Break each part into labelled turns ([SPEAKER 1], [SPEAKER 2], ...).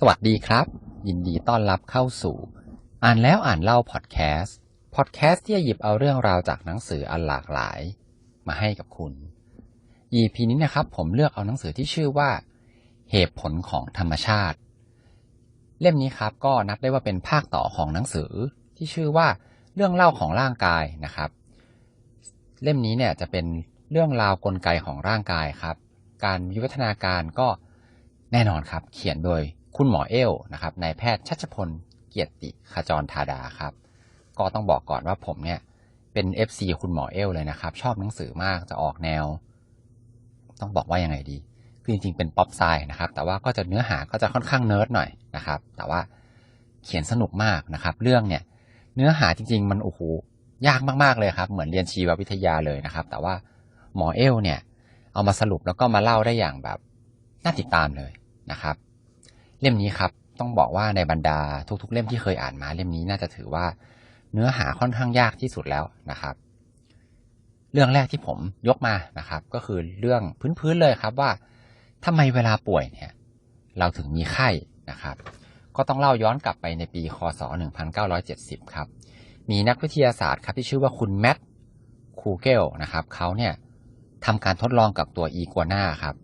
[SPEAKER 1] สวัสดีครับ ยินดีต้อนรับเข้าสู่ อ่านแล้วอ่านเล่าพอดแคสต์พอดแคสต์ที่จะหยิบเอาเรื่องราวจากหนังสืออันหลากหลาย มาให้กับคุณ EP นี้นะครับผมเลือกเอาหนังสือที่ชื่อว่า เหตุผลของธรรมชาติ เล่มนี้ครับก็นับได้ว่าเป็นภาคต่อของหนังสือที่ชื่อว่าเรื่องเล่าของร่างกายนะครับ เล่มนี้เนี่ยจะเป็นเรื่องราวกลไกของร่างกายครับ การวิวัฒนาการก็แน่นอนครับ เขียนโดย คุณหมอเอลนะครับนายแพทย์ชัชพลเกียรติขจรธาดาครับ ก็ต้องบอกก่อนว่าผมเนี่ยเป็น FC คุณหมอเอลเลยนะครับ ชอบหนังสือมากจะออกแนว ต้องบอกว่ายังไงดีคือจริงๆเป็นป๊อปไซนะครับ แต่ว่าก็จะเนื้อหาก็จะค่อนข้างเนิร์ดหน่อยนะครับ แต่ว่าเขียนสนุกมากนะครับ เรื่องเนี่ย เนื้อหาจริง ๆ มันโอ้โหยากมากๆเลยครับ เหมือนเรียนชีววิทยาเลยนะครับ แต่ว่าหมอเอลเนี่ย เอามาสรุปแล้วก็มาเล่าได้อย่างแบบน่าติดตามเลยนะครับ เล่มนี้ครับต้องบอกว่าในบรรดาทุกๆ เล่มที่เคยอ่านมาเล่มนี้น่าจะถือว่า เนื้อหาค่อนข้างยากที่สุดแล้วนะครับ เรื่องแรกที่ผมยกมานะครับ ก็คือเรื่องพื้นๆเลยครับว่าทำไมเวลาป่วยเนี่ย เราถึงมีไข้นะครับ ก็ต้องเล่าย้อนกลับไปในปีคศ 1970 ครับ มีนักวิทยาศาสตร์ครับที่ชื่อว่าคุณแมทคูเกลนะครับเขาเนี่ยทำการทดลองกับตัวอีกัวนาครับ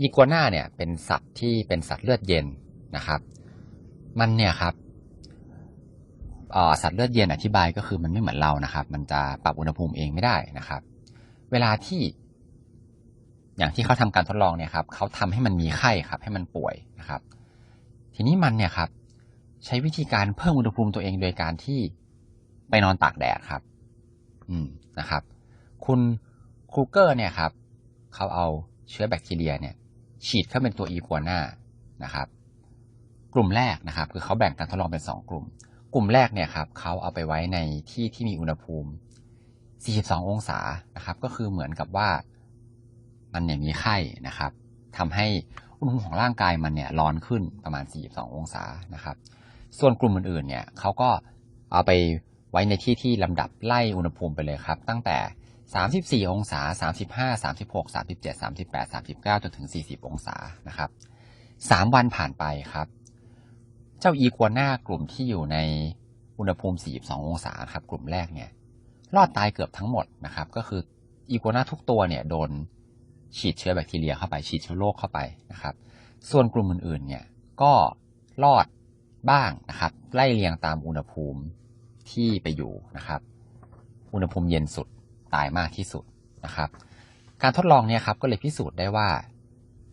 [SPEAKER 1] อีกัวนาเนี่ยเป็นสัตว์ที่เป็นสัตว์เลือดเย็น นะครับ มันเนี่ยครับสัตว์เลือดเย็นอธิบายก็คือมันไม่เหมือนเรานะครับ มันจะปรับอุณหภูมิเองไม่ได้นะครับ เวลาที่ อย่างที่เขาทำการทดลองเนี่ยครับเขาทำให้มันมีไข้ครับ ให้มันป่วยนะครับ ทีนี้มันเนี่ยครับใช้วิธีการเพิ่มอุณหภูมิตัวเองโดยการที่ไปนอนตากแดดครับ อืมนะครับ คุณครูเกอร์เนี่ยครับเขาเอาเชื้อแบคทีเรียเนี่ย ฉีดเข้าเป็นตัวอีกัวน่านะครับ กลุ่มแรกนะครับคือเขาแบ่งการทดลองเป็นสองกลุ่ม กลุ่มแรกเนี่ยครับเขาเอาไปไว้ในที่ที่มีอุณหภูมิ 42 องศานะครับ ก็คือเหมือนกับว่ามันเนี่ยมีไข้นะครับทำให้อุณหภูมิของร่างกายมันเนี่ยร้อนขึ้นประมาณ 42 องศานะครับ ส่วนกลุ่มอื่นๆเนี่ยเขาก็เอาไปไว้ในที่ที่ลำดับไล่อุณหภูมิไปเลยครับ ตั้งแต่ 34 องศา 35 36 37 38 39 จนถึง 40 องศานะครับ 3 วันผ่านไปครับ เจ้าอีกัวน่ากลุ่มที่อยู่ในอุณหภูมิ 42 องศาครับ กลุ่มแรกเนี่ยรอดตายเกือบทั้งหมดนะครับ ก็คืออีกัวน่าทุกตัวเนี่ยโดนฉีดเชื้อแบคทีเรียเข้าไปฉีดเชื้อโรคเข้าไปนะครับ ส่วนกลุ่มอื่นๆเนี่ยก็รอดบ้างนะครับ ไล่เรียงตามอุณหภูมิที่ไปอยู่นะครับ อุณหภูมิเย็นสุดตายมากที่สุดนะครับ การทดลองเนี่ยครับก็เลยพิสูจน์ได้ว่า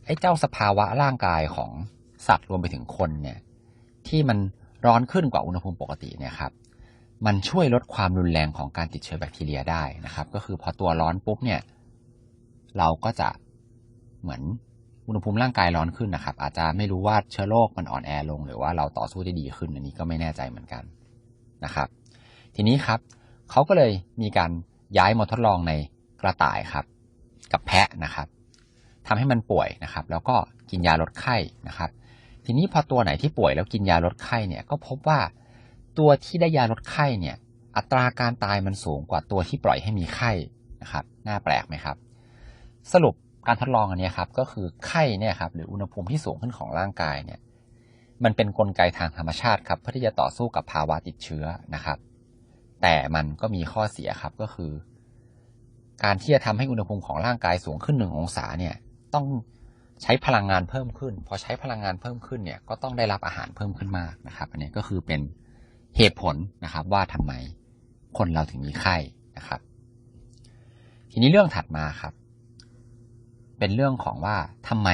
[SPEAKER 1] ไอ้เจ้าสภาวะร่างกายของสัตว์รวมไปถึงคนเนี่ย ที่มันร้อนขึ้นกว่าอุณหภูมิปกติเนี่ยครับมันช่วยลดความรุนแรงของการติดเชื้อแบคทีเรียได้นะครับ ก็คือพอตัวร้อนปุ๊บเนี่ยเราก็จะเหมือนอุณหภูมิร่างกายร้อนขึ้นนะครับ อาจจะไม่รู้ว่าเชื้อโรคมันอ่อนแอลง หรือว่าเราต่อสู้ได้ดีขึ้นอันนี้ก็ไม่แน่ใจเหมือนกันนะครับ ทีนี้ครับเขาก็เลยมีการย้ายมาทดลองในกระต่ายครับ กับแพะนะครับทำให้มันป่วยนะครับ แล้วก็กินยาลดไข้นะครับ ทีนี้พอตัวไหนที่ป่วยแล้วกินยาลดไข้เนี่ยก็พบว่า ตัวที่ได้ยาลดไข้เนี่ยอัตราการตายมันสูงกว่าตัวที่ปล่อยให้มีไข้นะครับน่าแปลกไหมครับ สรุปการทดลองอันนี้ครับก็คือไข้เนี่ยครับหรืออุณหภูมิที่สูงขึ้นของร่างกายเนี่ยมันเป็นนกลไกทางธรรมชาติครับเพื่อที่จะต่อสู้กับภาวะติดเชื้อนะครับ แต่มันก็มีข้อเสียครับก็คือ การที่จะทำให้อุณหภูมิของร่างกายสูงขึ้นหนึ่งองศาเนี่ยต้อง ใช้พลังงานเพิ่มขึ้น พอใช้พลังงานเพิ่มขึ้นเนี่ยก็ต้องได้รับอาหารเพิ่มขึ้นมากนะครับ อันนี้ก็คือเป็นเหตุผลนะครับว่าทำไมคนเราถึงมีไข้นะครับ ทีนี้เรื่องถัดมาครับ เป็นเรื่องของว่าทำไม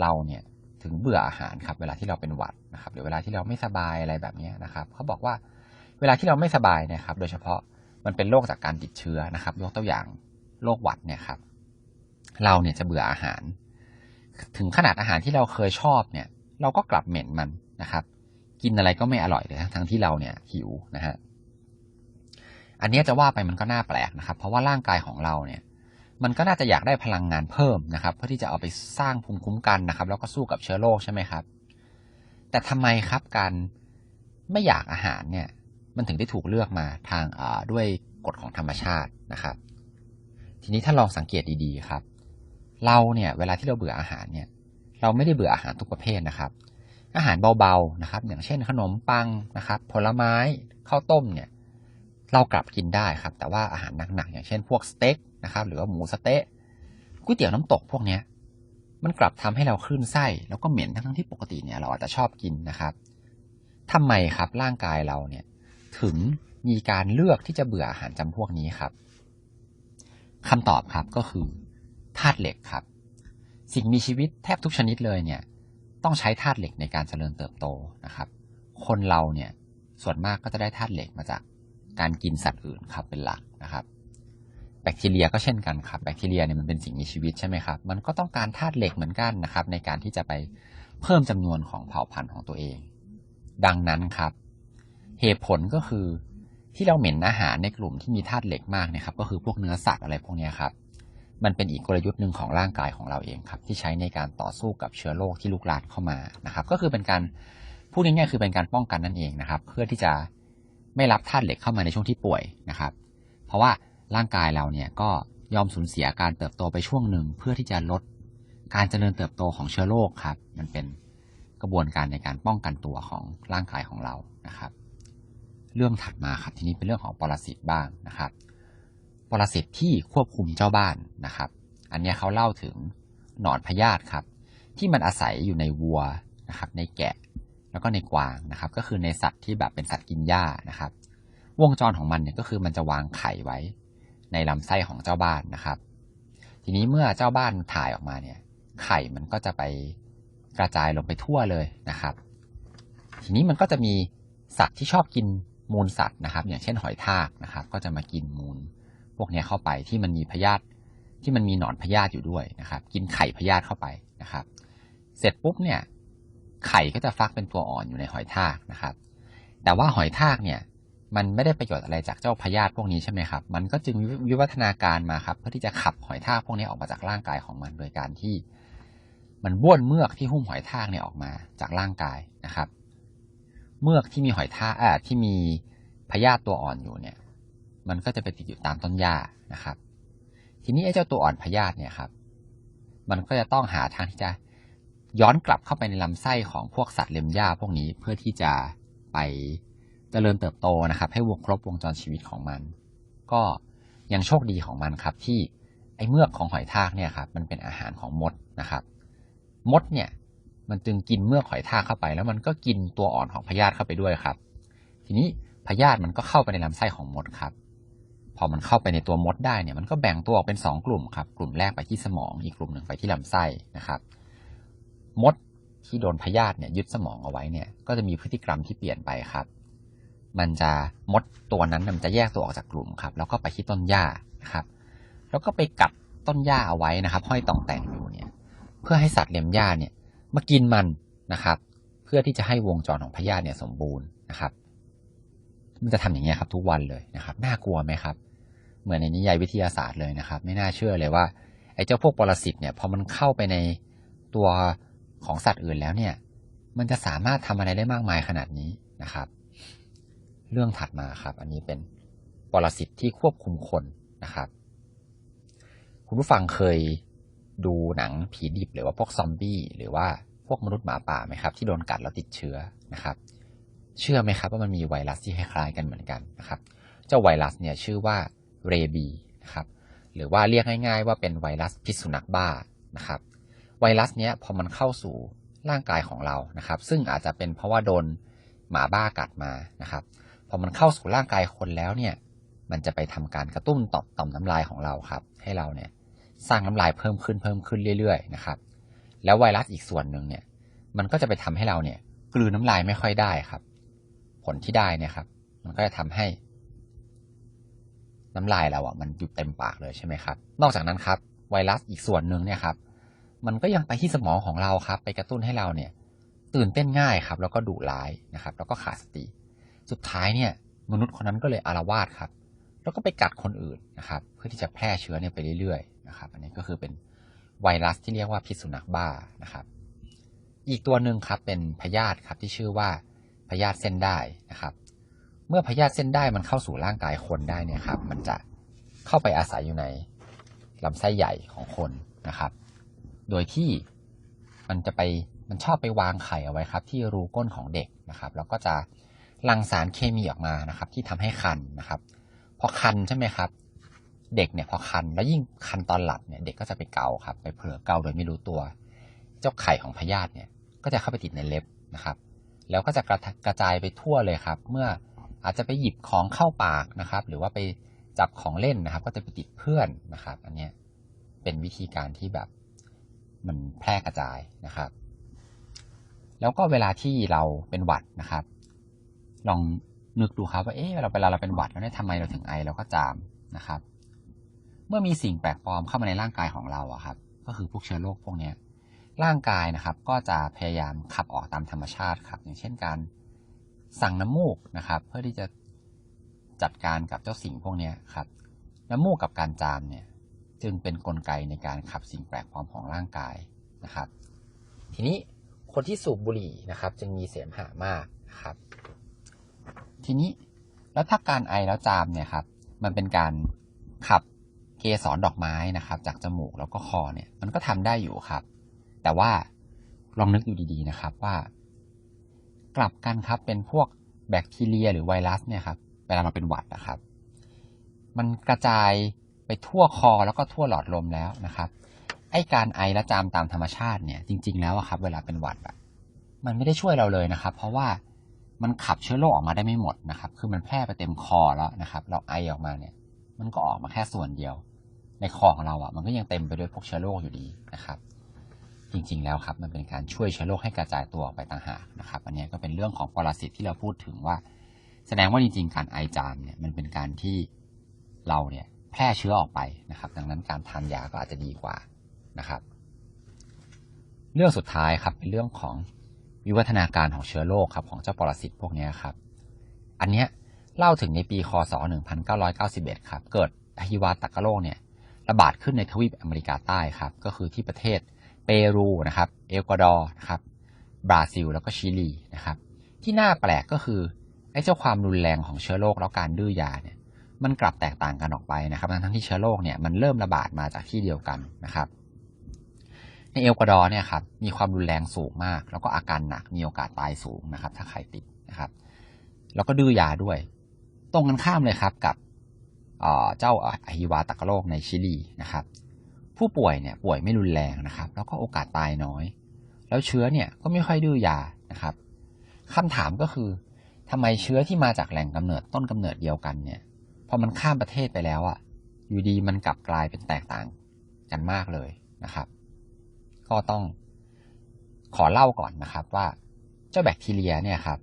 [SPEAKER 1] เราเนี่ยถึงเบื่ออาหารครับ เวลาที่เราเป็นหวัดนะครับ หรือเวลาที่เราไม่สบายอะไรแบบนี้นะครับเขาบอกว่าเวลาที่เราไม่สบายนี่ยครับ โดยเฉพาะมันเป็นโรคจากการติดเชื้อนะครับ ยกตัวอย่างโรคหวัดเนี่ยครับ เราเนี่ยจะเบื่ออาหาร ถึงขนาดอาหารที่เราเคยชอบเนี่ย เราก็กลับเหม็นมันนะครับ กินอะไรก็ไม่อร่อยเลยทั้งที่เราเนี่ยหิวนะฮะอันนี้จะว่าไปมันก็น่าแปลกนะครับ เพราะว่าร่างกายของเราเนี่ย มันก็น่าจะอยากได้พลังงานเพิ่มนะครับ เพื่อที่จะเอาไปสร้างภูมิคุ้มกันนะครับ แล้วก็สู้กับเชื้อโรคใช่ไหมครับ แต่ทำไมครับการไม่อยากอาหารเนี่ย มันถึงได้ถูกเลือกมาทางด้วยกฎของธรรมชาตินะครับ ทีนี้ถ้าลองสังเกตดีๆครับ เราเนี่ยเวลาที่เราเบื่ออาหารเนี่ยเราไม่ได้เบื่ออาหารทุกประเภทนะครับ อาหารเบาๆนะครับ อย่างเช่นขนมปังนะครับ ผลไม้ข้าวต้มเนี่ยเรากลับกินได้ครับ แต่ว่าอาหารหนักๆอย่างเช่น พวกสเต็กนะครับ หรือว่าหมูสเต๊ะก๋วยเตี๋ยวน้ำตกพวกเนี้ยมันกลับทำให้เราคลื่นไส้แล้วก็เหม็นทั้งที่ปกติเนี่ยเราอาจจะชอบกินนะครับทำไมครับร่างกายเราเนี่ยถึงมีการเลือกที่จะเบื่ออาหารจำพวกนี้ครับคำตอบครับก็คือ ธาตุเหล็กครับ สิ่งมีชีวิตแทบทุกชนิดเลยเนี่ยต้องใช้ธาตุเหล็กในการเจริญเติบโตนะครับ คนเราเนี่ยส่วนมากก็จะได้ธาตุเหล็กมาจากการกินสัตว์อื่นครับเป็นหลักนะครับ แบคทีเรียก็เช่นกันครับแบคทีเรียเนี่ยมันเป็นสิ่งมีชีวิตใช่ไหมครับมันก็ต้องการธาตุเหล็กเหมือนกันนะครับ ในการที่จะไปเพิ่มจำนวนของเผ่าพันธุ์ของตัวเอง ดังนั้นครับ เหตุผลก็คือที่เราเหม็นอาหารในกลุ่มที่มีธาตุเหล็กมากนะครับ ก็คือพวกเนื้อสัตว์อะไรพวกนี้ครับ มันเป็นอีกกลยุทธ์หนึ่งของร่างกายของเราเองครับ ที่ใช้ในการต่อสู้กับเชื้อโรคที่ลุกลามเข้ามานะครับ ก็คือเป็นการพูดง่ายๆคือเป็นการป้องกันนั่นเองนะครับ เพื่อที่จะไม่รับธาตุเหล็กเข้ามาในช่วงที่ป่วยนะครับ เพราะว่าร่างกายเราเนี่ยก็ยอมสูญเสียการเติบโตไปช่วงหนึ่งเพื่อที่จะลดการเจริญเติบโตของเชื้อโรคครับ มันเป็นกระบวนการในการป้องกันตัวของร่างกายของเรานะครับ เรื่องถัดมาครับทีนี้เป็นเรื่องของปรสิตบ้างนะครับ ปรสิตที่ควบคุมเจ้าบ้านนะครับ อันนี้เขาเล่าถึงหนอนพยาธิครับ ที่มันอาศัยอยู่ในวัวนะครับ ในแกะแล้วก็ในกวางนะครับ ก็คือในสัตว์ที่แบบเป็นสัตว์กินหญ้านะครับ วงจรของมันเนี่ยก็คือมันจะวางไข่ไว้ ในลำไส้ของเจ้าบ้านนะครับ ทีนี้เมื่อเจ้าบ้านถ่ายออกมาเนี่ย ไข่มันก็จะไปกระจายลงไปทั่วเลยนะครับ ทีนี้มันก็จะมีสัตว์ที่ชอบกินมูลสัตว์นะครับ อย่างเช่นหอยทากนะครับ ก็จะมากินมูล วกนี้เข้าไปที่มันมีพยาธิที่มันมีหนอนพยาธิอยู่ด้วยนะครับ กินไข่พยาธิเข้าไปนะครับ เสร็จปุ๊บเนี่ยไข่ก็จะฟักเป็นตัวอ่อนอยู่ในหอยทากนะครับ แต่ว่าหอยทากเนี่ยมันไม่ได้ประโยชน์อะไรจากเจ้าพยาธิพวกนี้ใช่ไหมครับ มันก็จึงวิวัฒนาการมาครับเพื่อที่จะขับหอยทากพวกนี้ออกมาจากร่างกายของมัน โดยการที่มันบ้วนเมือกที่หุ้มหอยทากเนี่ยออกมาจากร่างกายนะครับ เมือกที่มีหอยทากอ่าที่มีพยาธิตัวอ่อนอยู่เนี่ย มันก็จะไปติดอยู่ตามต้นหญ้านะครับ ทีนี้ไอ้เจ้าตัวอ่อนพยาธิเนี่ยครับ มันก็จะต้องหาทางที่จะย้อนกลับเข้าไปในลำไส้ของพวกสัตว์เล็มหญ้าพวกนี้เพื่อที่จะไปเจริญเติบโตนะครับ ให้วงครบวงจรชีวิตของมัน ก็ยังโชคดีของมันครับ ที่ไอ้เมือกของหอยทากเนี่ยครับมันเป็นอาหารของมดนะครับ มดเนี่ยมันจึงกินเมือกหอยทากเข้าไป แล้วมันก็กินตัวอ่อนของพยาธิเข้าไปด้วยครับ ทีนี้พยาธิมันก็เข้าไปในลำไส้ของมดครับ พอมันเข้าไปในตัวมดได้เนี่ยมันก็แบ่งตัวออกเป็นสองกลุ่มครับ กลุ่มแรกไปที่สมอง อีกกลุ่มหนึ่งไปที่ลำไส้นะครับ มดที่โดนพยาธิเนี่ยยึดสมองเอาไว้เนี่ย ก็จะมีพฤติกรรมที่เปลี่ยนไปครับ มันจะมดตัวนั้นมันจะแยกตัวออกจากกลุ่มครับ แล้วก็ไปที่ต้นหญ้านะครับ แล้วก็ไปกัดต้นหญ้าเอาไว้นะครับ ห้อยต่องแต่งอยู่เนี่ย เพื่อให้สัตว์เลี้ยงหญ้าเนี่ยมากินมันนะครับ เพื่อที่จะให้วงจรของพยาธิเนี่ยสมบูรณ์นะครับมันจะทำอย่างนี้ยครับทุกวันเลยนะครับ น่ากลัวไหมครับ มือนในนิยายวิทยาศาสตร์เลยนะครับ ไม่น่าเชื่อเลยว่าไอ้เจ้าพวกปรสิตเนี่ยพอมันเข้าไปในตัวของสัตว์อื่นแล้วเนี่ย มันจะสามารถทำอะไรได้มากมายขนาดนี้นะครับ เรื่องถัดมาครับ อันนี้เป็นปรสิตที่ควบคุมคนนะครับ คุณผู้ฟังเคยดูหนังผีดิบหรือว่าพวกซอมบี้หรือว่าพวกมนุษย์หมาป่าไหมครับ ที่โดนกัดแล้วติดเชื้อนะครับ เชื่อไหมครับว่ามันมีไวรัสที่คล้ายๆกันเหมือนกันนะครับ เจ้าไวรัสเนี่ยชื่อว่า เรบีนะครับหรือว่าเรียกง่ายๆว่าเป็นไวรัสพิษสุนัขบ้านะครับไวรัสเนี้ยพอมันเข้าสู่ร่างกายของเรานะครับ ซึ่งอาจจะเป็นเพราะว่าโดนหมาบ้ากัดมานะครับพอมันเข้าสู่ร่างกายคนแล้วเนี่ยมันจะไปทำการกระตุ้นต่อมต่อมน้ำลายของเราครับ ให้เราเนี่ยสร้างน้ำลายเพิ่มขึ้นเพิ่มขึ้นเรื่อยๆนะครับแล้วไวรัสอีกส่วนหนึ่งเนี่ยมันก็จะไปทำให้เราเนี่ยกลืนน้ำลายไม่ค่อยได้ครับ ผลที่ได้เนี่ยครับ มันก็จะทำให้ น้ำลายเราอะมันหยุดเต็มปากเลยใช่ไหมครับ นอกจากนั้นครับ ไวรัสอีกส่วนหนึ่งเนี่ยครับ มันก็ยังไปที่สมองของเราครับ ไปกระตุ้นให้เราเนี่ย ตื่นเต้นง่ายครับ แล้วก็ดุร้ายนะครับ แล้วก็ขาดสติ สุดท้ายเนี่ย มนุษย์คนนั้นก็เลยอารวาสครับ แล้วก็ไปกัดคนอื่นนะครับ เพื่อที่จะแพร่เชื้อเนี่ยไปเรื่อยๆนะครับ อันนี้ก็คือเป็นไวรัสที่เรียกว่าพิษสุนัขบ้านะครับ อีกตัวหนึ่งครับเป็นพยาธิครับที่ชื่อว่าพยาธิเส้นได้นะครับ เมื่อพยาธิเส้นได้มันเข้าสู่ร่างกายคนได้เนี่ยครับ มันจะเข้าไปอาศัยอยู่ในลำไส้ใหญ่ของคนนะครับ โดยที่มันจะไปมันชอบไปวางไข่เอาไว้ครับ ที่รูก้นของเด็กนะครับแล้วก็จะหลั่งสารเคมีออกมานะครับ ที่ทำให้คันนะครับ พอคันใช่ไหมครับ เด็กเนี่ยพอคันแล้วยิ่งคันตอนหลับเนี่ยเด็กก็จะไปเกาครับ ไปเผลอเกาโดยไม่รู้ตัว เจ้าไข่ของพยาธิเนี่ย ก็จะเข้าไปติดในเล็บนะครับ แล้วก็จะกระกระจายไปทั่วเลยครับ เมื่อ อาจจะไปหยิบของเข้าปากนะครับ หรือว่าไปจับของเล่นนะครับ ก็จะไปติดเพื่อนนะครับ อันนี้เป็นวิธีการที่แบบมันแพร่กระจายนะครับ แล้วก็เวลาที่เราเป็นหวัดนะครับ ลองนึกดูครับว่าเอ๊ะเราเวลาเราเป็นหวัดแล้วเนี่ยทำไมเราถึงไอเราก็จามนะครับ เมื่อมีสิ่งแปลกปลอมเข้ามาในร่างกายของเราอะครับ ก็คือพวกเชื้อโรคพวกเนี้ยร่างกายนะครับ ก็จะพยายามขับออกตามธรรมชาติครับ อย่างเช่นการ สั่งน้ำมูกนะครับ เพื่อที่จะจัดการกับเจ้าสิ่งพวกนี้ครับ น้ำมูกกับการจามเนี่ยจึงเป็นนกลไกในการขับสิ่งแปลกปลอมของร่างกายนะครับ ทีนี้คนที่สูบบุหรี่นะครับ จึงมีเสมหะมากนะครับ ทีนี้แล้วถ้าการไอแล้วจามเนี่ยครับ มันเป็นการขับเกสรดอกไม้นะครับ จากจมูกแล้วก็คอเนี่ย มันก็ทำได้อยู่ครับ แต่ว่าลองนึกอยู่ดีๆนะครับว่า กลับกันครับเป็นพวกแบคทีเรียหรือไวรัสเนี่ยครับเวลาเราเป็นหวัดนะครับ มันกระจายไปทั่วคอแล้วก็ทั่วหลอดลมแล้วนะครับ ไอการไอและจามตามธรรมชาติเนี่ยจริง ๆ แล้วอะครับ เวลาเป็นหวัดอะมันไม่ได้ช่วยเราเลยนะครับ เพราะว่ามันขับเชื้อโรคออกมาได้ไม่หมดนะครับ คือมันแพร่ไปเต็มคอแล้วนะครับ เราไอออกมาเนี่ย มันก็ออกมาแค่ส่วนเดียว ในคอของเราอะมันก็ยังเต็มไปด้วยพวกเชื้อโรคอยู่ดีนะครับ จริง ๆ แล้วครับมันเป็นการช่วยเชื้อโรคให้กระจายตัวออกไปต่างหากนะครับอันนี้ก็เป็นเรื่องของปรสิตที่เราพูดถึงว่า แสดงว่าจริง ๆ การไอจามเนี่ยมันเป็นการที่เราเนี่ยแพร่เชื้อออกไปนะครับ ดังนั้นการทานยาก็อาจจะดีกว่านะครับ เรื่องสุดท้ายครับเป็นเรื่องของวิวัฒนาการของเชื้อโรคครับของเจ้าปรสิตพวกนี้ครับ อันเนี้ยเล่าถึงในปีคศ 1991 ครับ เกิดอหิวาตกโรคเนี่ยระบาดขึ้นในทวีปอเมริกาใต้ครับ ก็คือที่ประเทศ เปรูนะครับ เอกวาดอร์นะครับ บราซิล แล้วก็ชิลีนะครับ ที่น่าแปลกก็คือไอ้เจ้าความรุนแรงของเชื้อโรคแล้วการดื้อยาเนี่ย มันกลับแตกต่างกันออกไปนะครับ ทั้งที่เชื้อโรคเนี่ยมันเริ่มระบาดมาจากที่เดียวกันนะครับ ในเอลกวาดอร์เนี่ยครับ มีความรุนแรงสูงมาก แล้วก็อาการหนัก มีโอกาสตายสูงนะครับ ถ้าใครติดนะครับ แล้วก็ดื้อยาด้วย ตรงกันข้ามเลยครับกับเจ้าอหิวาตกโรคในชิลีนะครับ ผู้ป่วยเนี่ยป่วยไม่รุนแรงนะครับ แล้วก็โอกาสตายน้อย แล้วเชื้อเนี่ยก็ไม่ค่อยดื้อยานะครับคำถามก็คือทำไมเชื้อที่มาจากแหล่งกำเนิดต้นกำเนิดเดียวกันเนี่ยพอมันข้ามประเทศไปแล้วอะ่ะอยู่ดีมันกลับกลายเป็นแตกต่างกันมากเลยนะครับ ก็ต้องขอเล่าก่อนนะครับว่าเจ้าแบคทีเรียเนี่ยครับ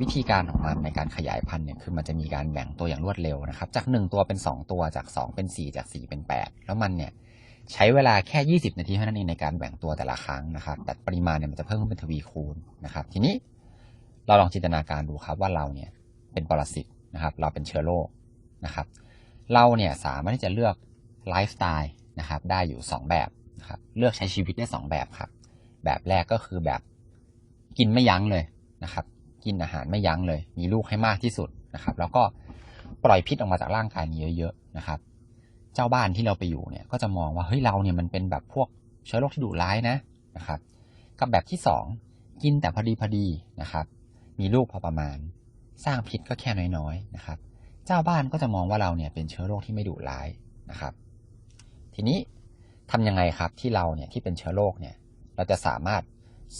[SPEAKER 1] วิธีการของมันในการขยายพันธุ์เนี่ยคือมันจะมีการแบ่งตัวอย่างรวดเร็วนะครับ จากหนึ่งตัวเป็นสองตัวจากสองเป็นสี่จากสี่เป็นแปดแล้วมันเนี่ย ใช้เวลาแค่ยี่สิบนาทีเท่านั้นเองในการแบ่งตัวแต่ละครั้งนะครับ แต่ปริมาณเนี่ยมันจะเพิ่มขึ้นเป็นทวีคูณนะครับ ทีนี้เราลองจินตนาการดูครับว่าเราเนี่ยเป็นปรสิตนะครับ เราเป็นเชื้อโรคนะครับ เราเนี่ยสามารถที่จะเลือกไลฟ์สไตล์นะครับได้อยู่ 2 แบบนะครับ เลือกใช้ชีวิตได้ 2 แบบครับ แบบแรกก็คือแบบกินไม่ยั้งเลยนะครับ กินอาหารไม่ยั้งเลย มีลูกให้มากที่สุดนะครับ แล้วก็ปล่อยพิษออกมาจากร่างกายนี้เยอะๆนะครับ เจ้าบ้านที่เราไปอยู่เนี่ยก็จะมองว่าเฮ้ยเราเนี่ยมันเป็นแบบพวกเชื้อโรคที่ดุร้ายนะนะครับ กับแบบที่ 2 กินแต่พอดีพอดีนะครับ มีลูกพอประมาณ สร้างพิษก็แค่น้อยๆนะครับ เจ้าบ้านก็จะมองว่าเราเนี่ยเป็นเชื้อโรคที่ไม่ดุร้ายนะครับ ทีนี้ทำยังไงครับที่เราเนี่ยที่เป็นเชื้อโรคเนี่ยเราจะสามารถ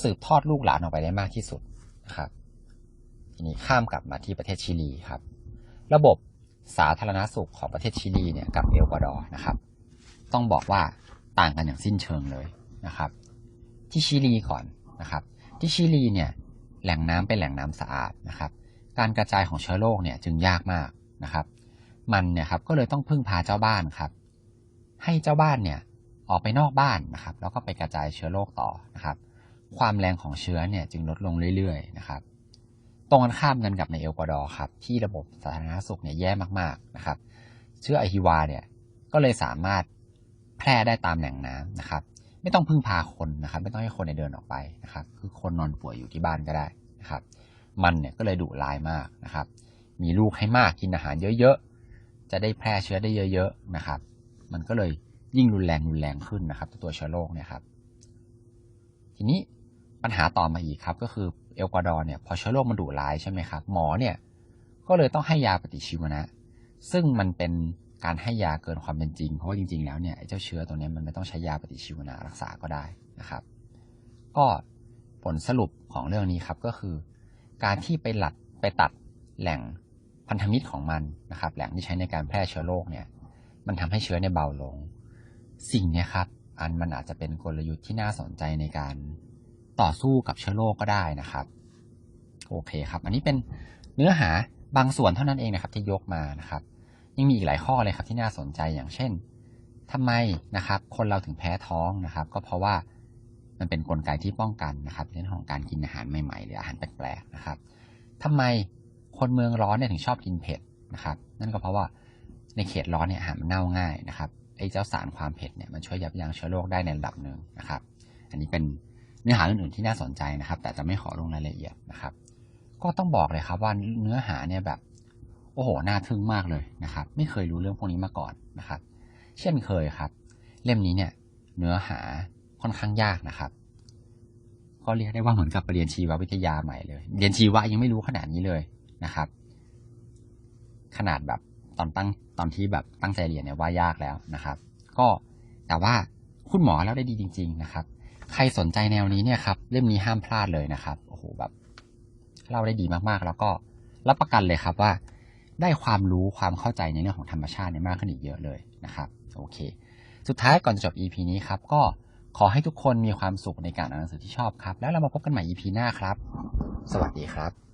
[SPEAKER 1] สืบทอดลูกหลานออกไปได้มากที่สุดนะครับทีนี้ข้ามกลับมาที่ประเทศชิลีครับ ระบบ สาธารณสุขของประเทศชิลีเนี่ยกับเอลกวาดอร์นะครับ ต้องบอกว่าต่างกันอย่างสิ้นเชิงเลยนะครับ ที่ชิลีก่อนนะครับ ที่ชิลีเนี่ยแหล่งน้ำเป็นแหล่งน้ำสะอาดนะครับ การกระจายของเชื้อโรคเนี่ยจึงยากมากนะครับ มันเนี่ยครับก็เลยต้องพึ่งพาเจ้าบ้านครับ ให้เจ้าบ้านเนี่ยออกไปนอกบ้านนะครับ แล้วก็ไปกระจายเชื้อโรคต่อนะครับ ความแรงของเชื้อเนี่ยจึงลดลงเรื่อยๆนะครับ รงกันข้ามกันกับในเอลกวาดอร์ครับที่ระบบสาธารณสุขเนี่ยแย่มากๆนะครับ เชื้อไอฮิวาเนี่ยก็เลยสามารถแพร่ได้ตามแหล่งน้ำนะครับ ไม่ต้องพึ่งพาคนนะครับ ไม่ต้องให้คนเดินออกไปนะครับ คือคนนอนป่วยอยู่ที่บ้านก็ได้นะครับ มันเนี่ยก็เลยดุร้ายมากนะครับ มีลูกให้มากกินอาหารเยอะๆจะได้แพร่เชื้อได้เยอะ ๆนะครับ มันก็เลยยิ่งรุนแรงรุนแรงขึ้นนะครับ ตัวเชื้อโรคเนี่ยครับ ทีนี้ปัญหาต่อมาอีกครับก็คือ เอลกวาดอร์เนี่ยพอเชื้อโรคมันดุร้ายใช่ไหมครับหมอเนี่ยก็เลยต้องให้ยาปฏิชีวนะ ซึ่งมันเป็นการให้ยาเกินความเป็นจริง เพราะว่าจริง ๆ แล้วเนี่ยไอ้เจ้าเชื้อตัวนี้มันไม่ต้องใช้ยาปฏิชีวนะรักษาก็ได้นะครับ ก็ผลสรุปของเรื่องนี้ครับก็คือ การที่ไปหลัดไปตัดแหล่งพันธมิตรของมันนะครับ แหล่งที่ใช้ในการแพร่เชื้อโรคเนี่ย มันทำให้เชื้อเนี่ยเบาลง สิ่งนี้ครับ อันมันอาจจะเป็นกลยุทธ์ที่น่าสนใจในการ ต่อสู้กับเชื้อโรคก็ได้นะครับ โอเคครับ อันนี้เป็นเนื้อหาบางส่วนเท่านั้นเองนะครับ ที่ยกมานะครับ ยังมีอีกหลายข้อเลยครับที่น่าสนใจอย่างเช่นทำไมนะครับ คนเราถึงแพ้ท้องนะครับ ก็เพราะว่ามันเป็นนกลไกที่ป้องกันนะครับเรื่องของการกินอาหารใหม่ๆ หรืออาหารแปลกๆนะครับทำไมคนเมืองร้อนเนี่ยถึงชอบกินเผ็ดนะครับ นั่นก็เพราะว่าในเขตร้อนเนี่ยอาหารมันเน่าง่ายนะครับไอ้เจ้าสารความเผ็ดเนี่ยมันช่วยยับยั้งเชื้อโรคได้ในระดับหนึ่งนะครับ อันนี้เป็น เนื้อหาอื่นๆที่น่าสนใจนะครับ แต่จะไม่ขอลงรายละเอียดนะครับ ก็ต้องบอกเลยครับว่าเนื้อหาเนี่ยแบบโอ้โหน่าทึ่งมากเลยนะครับ ไม่เคยรู้เรื่องพวกนี้มาก่อนนะครับ เช่นเคยครับ เล่มนี้เนี่ย เนื้อหาค่อนข้างยากนะครับก็เรียกได้ว่าเหมือนกับเรียนชีววิทยาใหม่เลย เรียนชีวะยังไม่รู้ขนาดนี้เลยนะครับ ขนาดแบบตอนตั้งตอนที่แบบตั้งใจเรียนเนี่ยว่ายากแล้วนะครับ ก็แต่ว่าคุณหมอแล้วได้ดีจริง ๆ นะครับ ใครสนใจแนวนี้เนี่ยครับเล่มนี้ห้ามพลาดเลยนะครับโอ้โหแบบเล่าได้ดีมากๆ แล้วก็รับประกันเลยครับว่า ได้ความรู้ความเข้าใจในเรื่องของธรรมชาติเนี่ยมากขึ้นอีกเยอะเลยนะครับโอเค สุดท้ายก่อนจะจบ EP นี้ครับก็ขอให้ทุกคนมีความสุขในการอ่านหนังสือที่ชอบครับ แล้วเรามาพบกันใหม่ EP หน้าครับ สวัสดีครับ